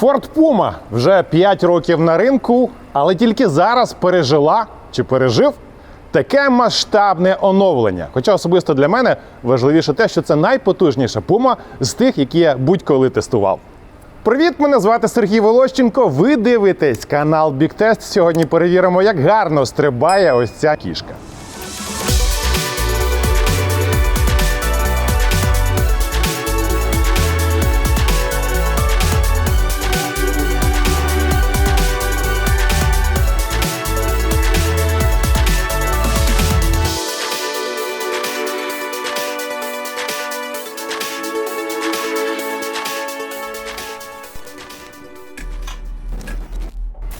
Ford Puma вже 5 років на ринку, але тільки зараз пережила чи пережив таке масштабне оновлення. Хоча особисто для мене важливіше те, що це найпотужніша Puma з тих, які я будь-коли тестував. Привіт, мене звати Сергій Волощенко. Ви дивитесь канал Test. Сьогодні перевіримо, як гарно стрибає ось ця кішка.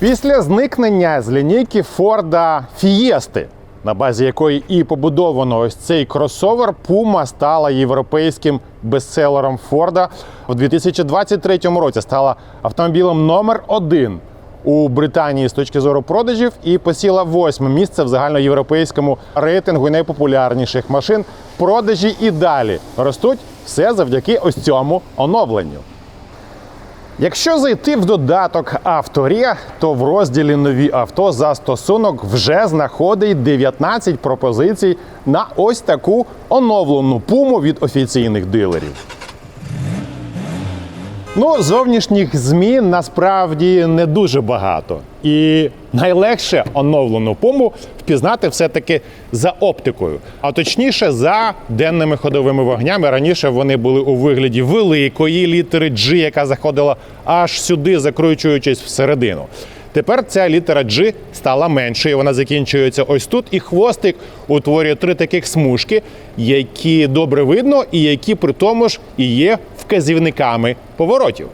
Після зникнення з лінійки Форда Фієсти, на базі якої і побудовано ось цей кросовер, Puma стала європейським бестселером Форда. У 2023 році стала автомобілем номер один у Британії з точки зору продажів і посіла восьме місце в загальноєвропейському рейтингу найпопулярніших машин. Продажі і далі ростуть все завдяки ось цьому оновленню. Якщо зайти в додаток Авторія, то в розділі Нові авто застосунок вже знаходить 19 пропозицій на ось таку оновлену пуму від офіційних дилерів. Ну, зовнішніх змін насправді не дуже багато. І найлегше оновлену пуму впізнати все-таки за оптикою, а точніше за денними ходовими вогнями. Раніше вони були у вигляді великої літери G, яка заходила аж сюди, закручуючись всередину. Тепер ця літера G стала меншою. Вона закінчується ось тут, і хвостик утворює три таких смужки, які добре видно, і які при тому ж і є вказівниками поворотів.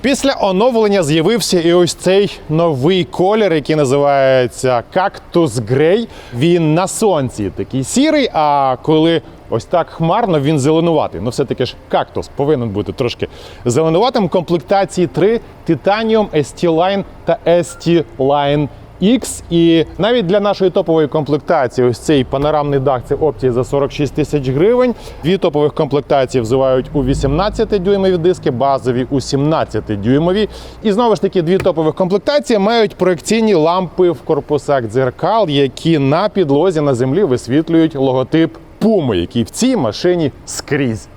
Після оновлення з'явився і ось цей новий колір, який називається кактус грей. Він на сонці такий сірий, а коли ось так хмарно, він зеленуватий. Ну, все-таки ж кактус повинен бути трошки зеленуватим. Комплектації 3 Titanium, ST-Line та ST-Line X. І навіть для нашої топової комплектації, ось цей панорамний дах, це опції за 46 тисяч гривень. Дві топових комплектації взивають у 18-дюймові диски, базові у 17-дюймові. І знову ж таки, дві топових комплектації мають проекційні лампи в корпусах дзеркал, які на підлозі на землі висвітлюють логотип Puma, який в цій машині скрізь.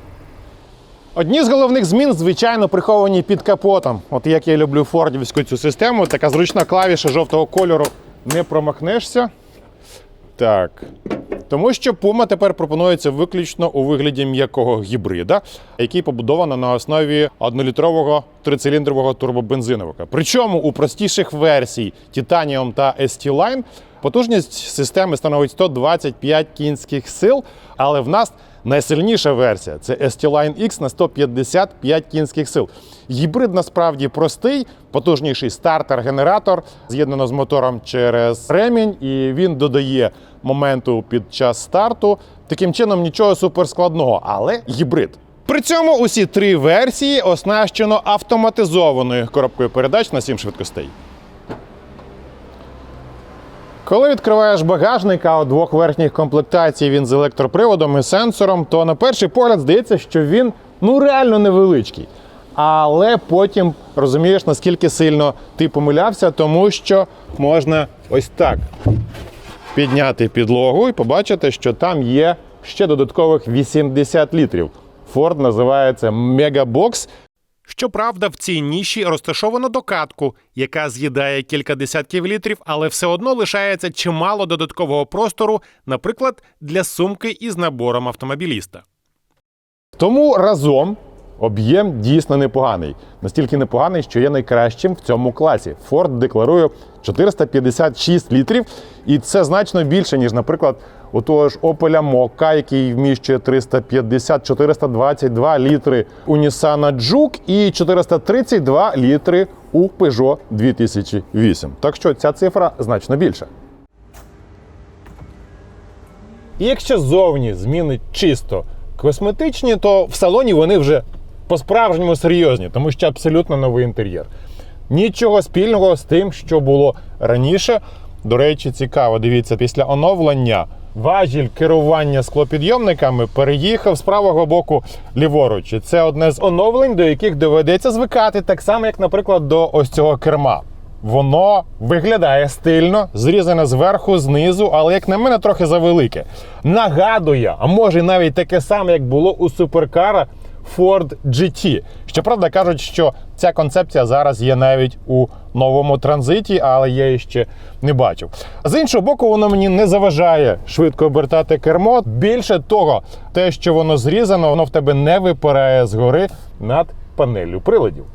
Одні з головних змін, звичайно, приховані під капотом. От як я люблю фордівську цю систему, така зручна клавіша жовтого кольору не промахнешся. Так. Тому що Puma тепер пропонується виключно у вигляді м'якого гібрида, який побудовано на основі однолітрового трициліндрового турбобензиновика. Причому у простіших версій Titanium та ST-Line потужність системи становить 125 кінських сил, але в нас найсильніша версія це ST-Line X на 155 кінських сил. Гібрид насправді простий, потужніший стартер-генератор, з'єднано з мотором через ремінь, і він додає моменту під час старту. Таким чином, нічого суперскладного, але гібрид. При цьому усі три версії оснащено автоматизованою коробкою передач на 7 швидкостей. Коли відкриваєш багажник, а у двох верхніх комплектацій він з електроприводом і сенсором, то на перший погляд здається, що він ну реально невеличкий. Але потім розумієш, наскільки сильно ти помилявся, тому що можна ось так підняти підлогу і побачити, що там є ще додаткових 80 літрів. Ford називається Мегабокс. Щоправда, в цій ніші розташовано докатку, яка з'їдає кілька десятків літрів, але все одно лишається чимало додаткового простору, наприклад, для сумки із набором автомобіліста. Тому разом об'єм дійсно непоганий. Настільки непоганий, що є найкращим в цьому класі. Ford декларує 456 літрів, і це значно більше, ніж, наприклад, у того ж Opel Mokka, який вміщує 350-422 літри у Nissan Juke і 432 літри у Peugeot 2008. Так що ця цифра значно більша. І якщо зовні зміни чисто косметичні, то в салоні вони вже по-справжньому серйозні, тому що абсолютно новий інтер'єр. Нічого спільного з тим, що було раніше. До речі, цікаво, дивіться, після оновлення важіль керування склопідйомниками переїхав з правого боку ліворуч. І це одне з оновлень, до яких доведеться звикати, так само, як, наприклад, до ось цього керма. Воно виглядає стильно, зрізане зверху, знизу, але, як на мене, трохи завелике. Нагадує, а може навіть таке саме, як було у суперкара Ford GT. Щоправда, кажуть, що ця концепція зараз є навіть у новому транзиті, але я її ще не бачив. З іншого боку, воно мені не заважає швидко обертати кермо. Більше того, те, що воно зрізано, воно в тебе не випирає згори над панеллю приладів.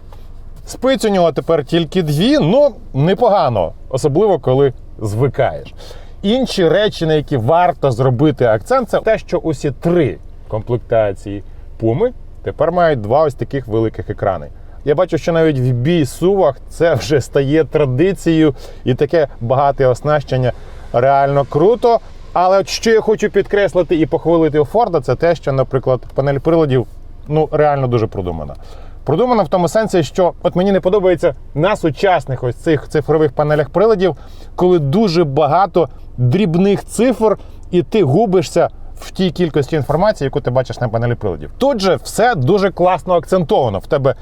Спиць у нього тепер тільки дві, ну непогано, особливо коли звикаєш. Інші речі, на які варто зробити акцент, це те, що усі три комплектації Пуми тепер мають два ось таких великих екрани. Я бачу, що навіть в бій сувах це вже стає традицією, і таке багате оснащення реально круто. Але от що я хочу підкреслити і похвалити у Форда, це те, що, наприклад, панель приладів ну реально дуже продумана. Продумана в тому сенсі, що от мені не подобається на сучасних ось цих цифрових панелях приладів, коли дуже багато дрібних цифр, і ти губишся в тій кількості інформації, яку ти бачиш на панелі приладів. Тут же все дуже класно акцентовано. В тебе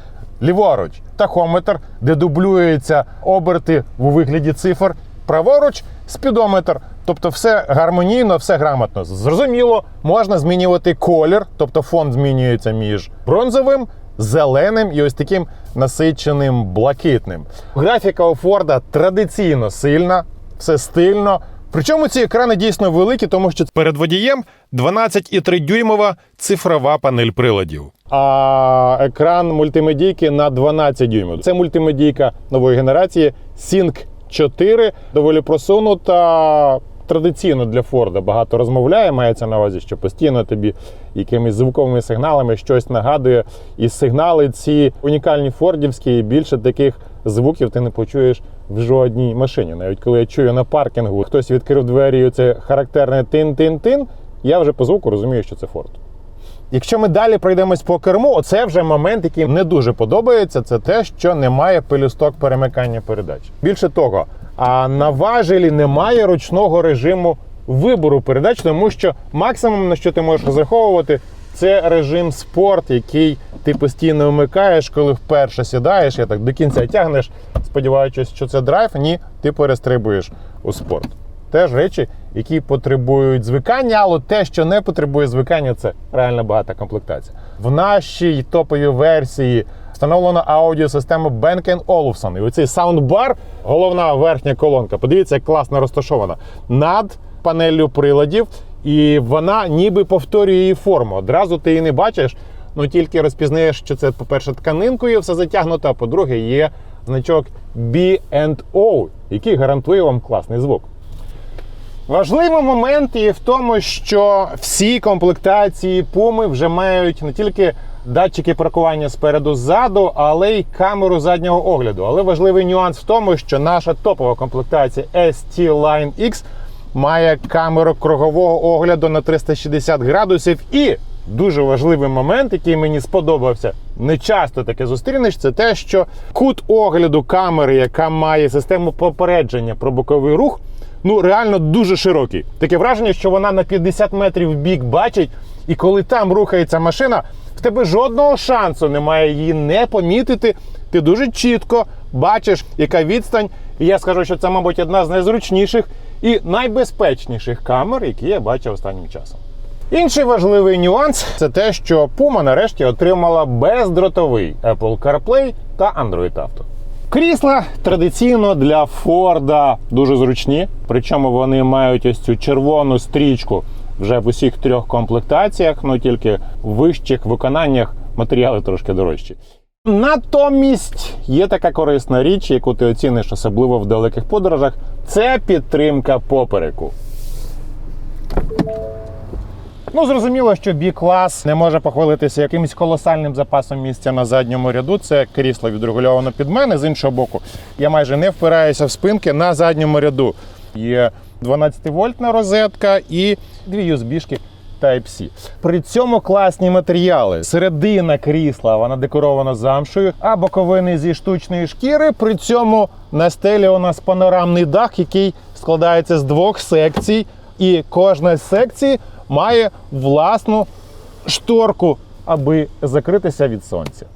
ліворуч тахометр, де дублюються оберти у вигляді цифр. Праворуч спідометр, тобто все гармонійно, все грамотно. Зрозуміло, можна змінювати колір, тобто фон змінюється між бронзовим, зеленим і ось таким насиченим блакитним. Графіка у Форда традиційно сильна, все стильно. Причому ці екрани дійсно великі, тому що перед водієм 12,3 дюймова цифрова панель приладів. А екран мультимедійки на 12 дюймів. Це мультимедійка нової генерації Sync 4, доволі просунута. Традиційно для Форда багато розмовляє, мається на увазі, що постійно тобі якимись звуковими сигналами щось нагадує. І сигнали ці унікальні фордівські, і більше таких звуків ти не почуєш в жодній машині. Навіть коли я чую на паркінгу, хтось відкрив двері, і це характерне тин-тин-тин, я вже по звуку розумію, що це Форд. Якщо ми далі пройдемось по керму, оце вже момент, який не дуже подобається. Це те, що немає пелюсток перемикання передач. Більше того, а на важелі немає ручного режиму вибору передач, тому що максимум на що ти можеш розраховувати, це режим спорт, який ти постійно вмикаєш, коли вперше сідаєш, і так до кінця тягнеш, сподіваючись, що це драйв. Ні, ти перестрибуєш у спорт. Теж речі, які потребують звикання, але те, що не потребує звикання, це реально багата комплектація. В нашій топовій версії встановлена аудіосистема Bang Olufsen. І оцей саундбар, головна верхня колонка. Подивіться, як класно розташована над панеллю приладів, і вона ніби повторює її форму. Одразу ти її не бачиш, ну тільки розпізнаєш, що це, по-перше, тканинкою все затягнуто, а по-друге, є значок B&O, який гарантує вам класний звук. Важливий момент і в тому, що всі комплектації Puma вже мають не тільки датчики паркування спереду ззаду, але й камеру заднього огляду. Але важливий нюанс в тому, що наша топова комплектація ST Line X має камеру кругового огляду на 360 градусів. І дуже важливий момент, який мені сподобався, не часто таке зустрінеш, це те, що кут огляду камери, яка має систему попередження про боковий рух ну реально дуже широкий. Таке враження, що вона на 50 метрів в бік бачить, і коли там рухається машина, в тебе жодного шансу немає її не помітити. Ти дуже чітко бачиш, яка відстань. І я скажу, що це, мабуть, одна з найзручніших і найбезпечніших камер, які я бачив останнім часом. Інший важливий нюанс це те, що Puma нарешті отримала бездротовий Apple CarPlay та Android Auto. Крісла традиційно для Форда дуже зручні, причому вони мають ось цю червону стрічку вже в усіх трьох комплектаціях, ну тільки в вищих виконаннях матеріали трошки дорожчі. Натомість є така корисна річ, яку ти оціниш особливо в далеких подорожах, це підтримка попереку. Ну, зрозуміло, що B-клас не може похвалитися якимось колосальним запасом місця на задньому ряду. Це крісло відрегульовано під мене. З іншого боку, я майже не впираюся в спинки на задньому ряду. Є 12-вольтна розетка і дві USB-шки Type-C. При цьому класні матеріали. Середина крісла вона декорована замшою, а боковини зі штучної шкіри. При цьому на стелі у нас панорамний дах, який складається з двох секцій. і кожна з секцій має власну шторку, аби закритися від сонця.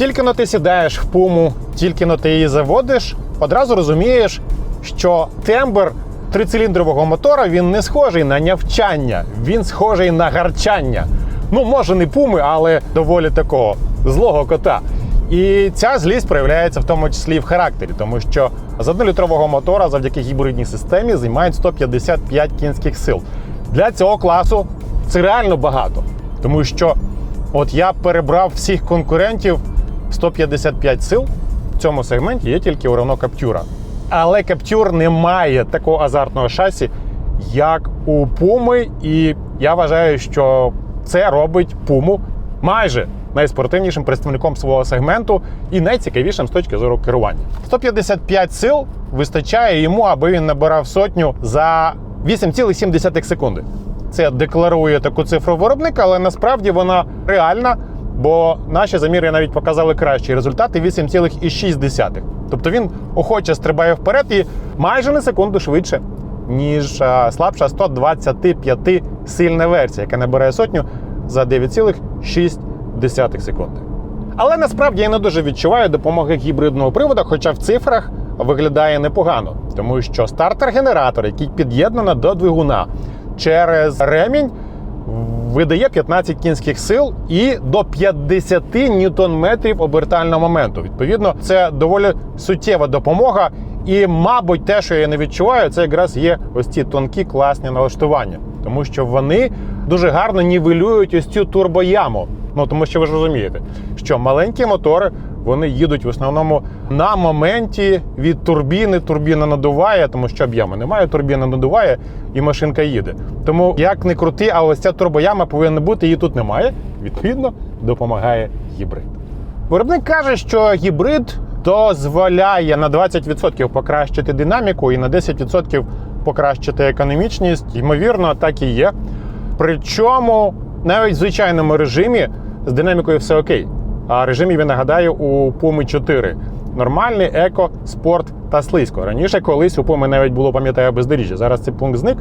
Тільки но ти сідаєш в пуму, тільки но ти її заводиш, одразу розумієш, що тембр трициліндрового мотора він не схожий на нявчання, він схожий на гарчання. Ну, може, не пуми, але доволі такого злого кота. І ця злість проявляється в тому числі і в характері, тому що з однолітрового мотора завдяки гібридній системі займають 155 кінських сил. Для цього класу це реально багато, тому що от я перебрав всіх конкурентів 155 сил в цьому сегменті є тільки у Renault Captura. Але Captur не має такого азартного шасі, як у Puma, і я вважаю, що це робить Puma майже найспортивнішим представником свого сегменту і найцікавішим з точки зору керування. 155 сил вистачає йому, аби він набирав сотню за 8,7 секунди. Це декларує таку цифру виробника, але насправді вона реальна, бо наші заміри навіть показали кращі результати 8,6. Тобто він охоче стрибає вперед і майже на секунду швидше, ніж слабша 125 сильна версія, яка набирає сотню за 9,6 секунди. Але насправді я не дуже відчуваю допомоги гібридного приводу, хоча в цифрах виглядає непогано, тому що стартер-генератор, який під'єднано до двигуна через ремінь, видає 15 кінських сил і до 50 ньютон-метрів обертального моменту. Відповідно, це доволі суттєва допомога. І, мабуть, те, що я не відчуваю, це якраз є ось ці тонкі класні налаштування, тому що вони дуже гарно нівелюють ось цю турбояму. Ну тому що ви ж розумієте, що маленькі мотори вони їдуть в основному на моменті від турбіни. Турбіна надуває, тому що об'єму немає, турбіна надуває і машинка їде. Тому як не крути, а ось ця турбояма повинна бути, її тут немає. Відповідно, допомагає гібрид. Виробник каже, що гібрид дозволяє на 20% покращити динаміку і на 10% покращити економічність. Ймовірно, так і є. Причому навіть в звичайному режимі з динамікою все окей. Режимів, я нагадаю, у Puma 4. Нормальний, еко, спорт та слизько. Раніше колись у Puma навіть було, пам'ятаю, бездоріжжя. Зараз цей пункт зник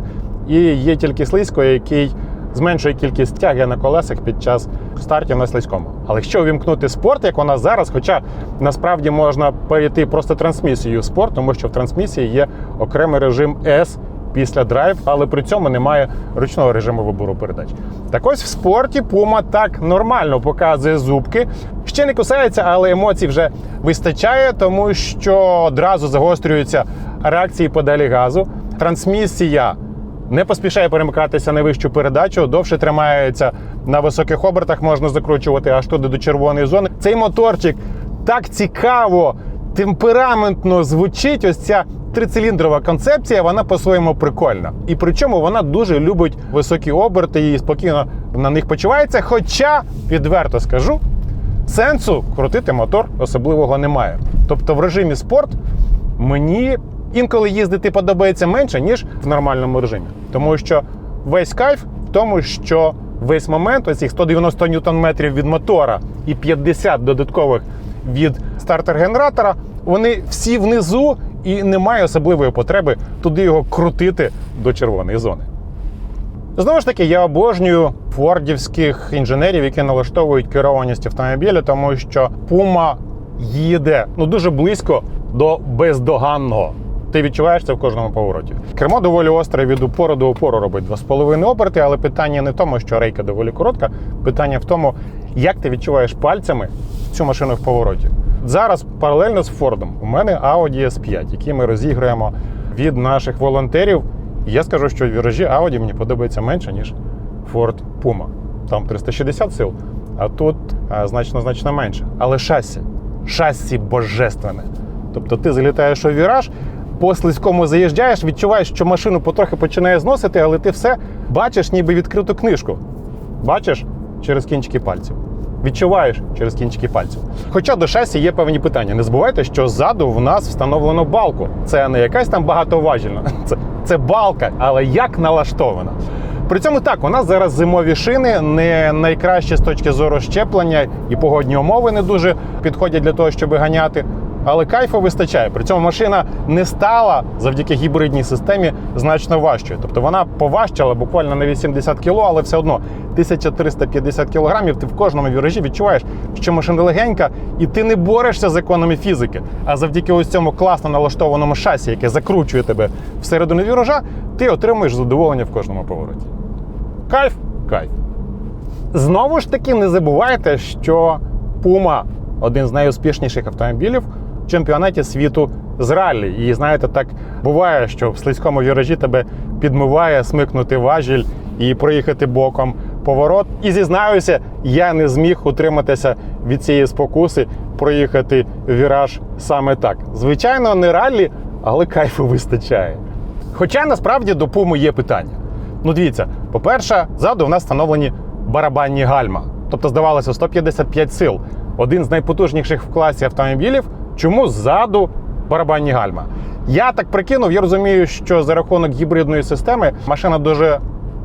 і є тільки слизько, який зменшує кількість тяги на колесах під час стартів на слизькому. Але якщо увімкнути спорт, як у нас зараз, хоча насправді можна перейти просто трансмісією в спорт, тому що в трансмісії є окремий режим S після драйв, але при цьому немає ручного режиму вибору передач. Так ось в спорті Puma так нормально показує зубки. Ще не кусається, але емоцій вже вистачає, тому що одразу загострюються реакції подалі газу. Трансмісія не поспішає перемикатися на вищу передачу, довше тримається на високих обертах, можна закручувати аж туди до червоної зони. Цей моторчик так цікаво, темпераментно звучить. Ось ця трициліндрова концепція, вона по-своєму прикольна. І причому вона дуже любить високі оберти і спокійно на них почувається. Хоча, відверто скажу, сенсу крутити мотор особливого немає. Тобто в режимі спорт мені інколи їздити подобається менше, ніж в нормальному режимі. Тому що весь кайф в тому, що весь момент, оцих 190 ньютон-метрів від мотора і 50 додаткових від стартер-генератора, вони всі внизу і немає особливої потреби туди його крутити до червоної зони. Знову ж таки, я обожнюю фордівських інженерів, які налаштовують керованість автомобіля, тому що Puma їде ну дуже близько до бездоганного. Ти відчуваєш це в кожному повороті. Кермо доволі остре від упору до упору робить 2,5 оберти, але питання не в тому, що рейка доволі коротка. Питання в тому, як ти відчуваєш пальцями цю машину в повороті. Зараз паралельно з Фордом у мене Audi S5, який ми розіграємо від наших волонтерів. Я скажу, що віражі Audi мені подобаються менше, ніж Ford Puma. Там 360 сил, а тут значно значно менше. Але шасі, шасі божественне. Тобто ти залітаєш у віраж, по слизькому заїжджаєш, відчуваєш, що машину потрохи починає зносити, але ти все бачиш, ніби відкриту книжку. Бачиш через кінчики пальців. Відчуваєш через кінчики пальців. Хоча до шасі є певні питання. Не забувайте, що ззаду в нас встановлено балку. Це не якась там багатоважільна, це, це балка, але як налаштована. При цьому так, у нас зараз зимові шини не найкращі з точки зору щеплення, і погодні умови не дуже підходять для того, щоб ганяти. Але кайфу вистачає. При цьому машина не стала завдяки гібридній системі значно важчою. Тобто вона поважчала буквально на 80 кг, але все одно 1350 кг ти в кожному віражі відчуваєш, що машина легенька, і ти не борешся з законами фізики. А завдяки ось цьому класно налаштованому шасі, яке закручує тебе всередину віража, ти отримуєш задоволення в кожному повороті. Кайф, кайф. Знову ж таки, не забувайте, що Puma один з найуспішніших автомобілів в чемпіонаті світу з раллі. І знаєте, так буває, що в слизькому віражі тебе підмиває смикнути важіль і проїхати боком поворот. І зізнаюся, я не зміг утриматися від цієї спокуси проїхати віраж саме так. Звичайно, не раллі, але кайфу вистачає. Хоча насправді до Puma є питання. Ну, дивіться, по-перше, ззаду в нас встановлені барабанні гальма. Тобто, здавалося, 155 сил. Один з найпотужніших в класі автомобілів. Чому ззаду барабанні гальма? Я так прикинув, я розумію, що за рахунок гібридної системи машина дуже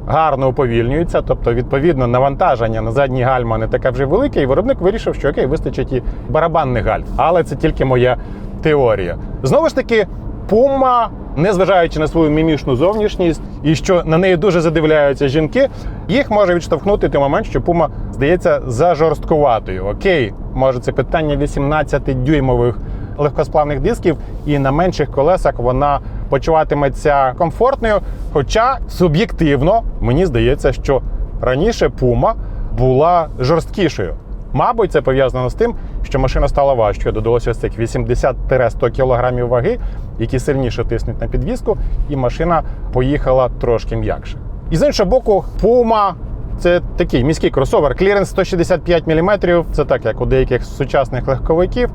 гарно уповільнюється, тобто, відповідно, навантаження на задні гальма не таке вже велике, і виробник вирішив, що окей, вистачить і барабанних гальм. Але це тільки моя теорія. Знову ж таки, Puma, незважаючи на свою мімішну зовнішність і що на неї дуже задивляються жінки, їх може відштовхнути той момент, що Puma здається зажорсткуватою. Окей, може це питання 18-дюймових легкосплавних дисків, і на менших колесах вона почуватиметься комфортною. Хоча суб'єктивно мені здається, що раніше Puma була жорсткішою. Мабуть, це пов'язано з тим, що машина стала важчою. Додалося ось цих 80-100 кг ваги, які сильніше тиснуть на підвіску, і машина поїхала трошки м'якше. І з іншого боку, Puma це такий міський кросовер. Кліренс 165 мм. Це так, як у деяких сучасних легковиків.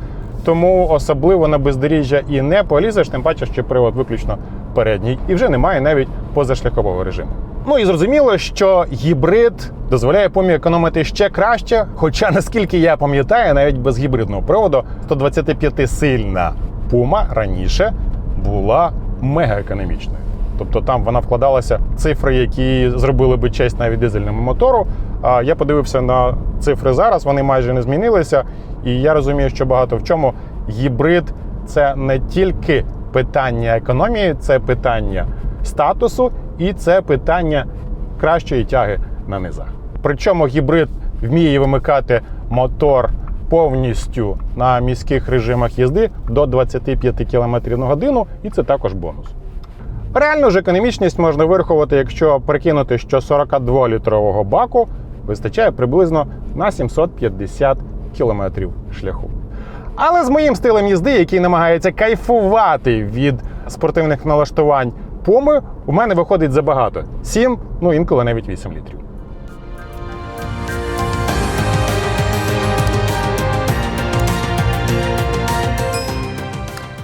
Тому особливо на бездоріжжя і не полізеш, тим паче, що привод виключно передній, і вже немає навіть позашляхового режиму. Ну і зрозуміло, що гібрид дозволяє Pumі економити ще краще. Хоча, наскільки я пам'ятаю, навіть без гібридного приводу 125-сильна Puma раніше була мегаекономічною. Тобто там вона вкладалася цифри, які зробили би честь навіть дизельному мотору. А я подивився на цифри зараз, вони майже не змінилися. І я розумію, що багато в чому гібрид це не тільки питання економії, це питання статусу і це питання кращої тяги на низах. Причому гібрид вміє вимикати мотор повністю на міських режимах їзди до 25 км на годину, і це також бонус. Реальну ж економічність можна вирахувати, якщо прикинути, що 42-літрового баку вистачає приблизно на 750 кілометрів шляху. Але з моїм стилем їзди, який намагається кайфувати від спортивних налаштувань поми, у мене виходить забагато. 7, ну інколи навіть 8 літрів.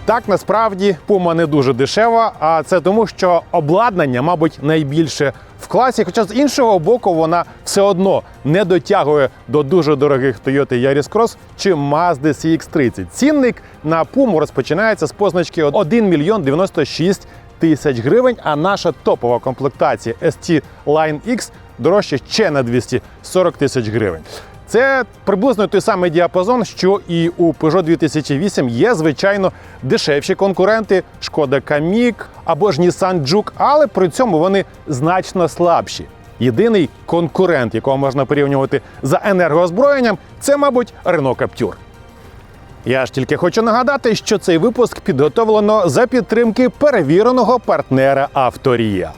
Так, насправді Puma не дуже дешева, а це тому, що обладнання, мабуть, найбільше в класі. Хоча з іншого боку, вона все одно не дотягує до дуже дорогих Toyota Yaris Cross чи Mazda CX-30. Цінник на Puma розпочинається з позначки 1 мільйон 96 тисяч гривень, а наша топова комплектація ST Line X дорожче ще на 240 тисяч гривень. Це приблизно той самий діапазон, що і у Peugeot 2008 є, звичайно, дешевші конкуренти Шкода Камік або ж Nissan Juke, але при цьому вони значно слабші. Єдиний конкурент, якого можна порівнювати за енергоозброєнням, це, мабуть, Renault Captur. Я ж тільки хочу нагадати, що цей випуск підготовлено за підтримки перевіреного партнера Авторія.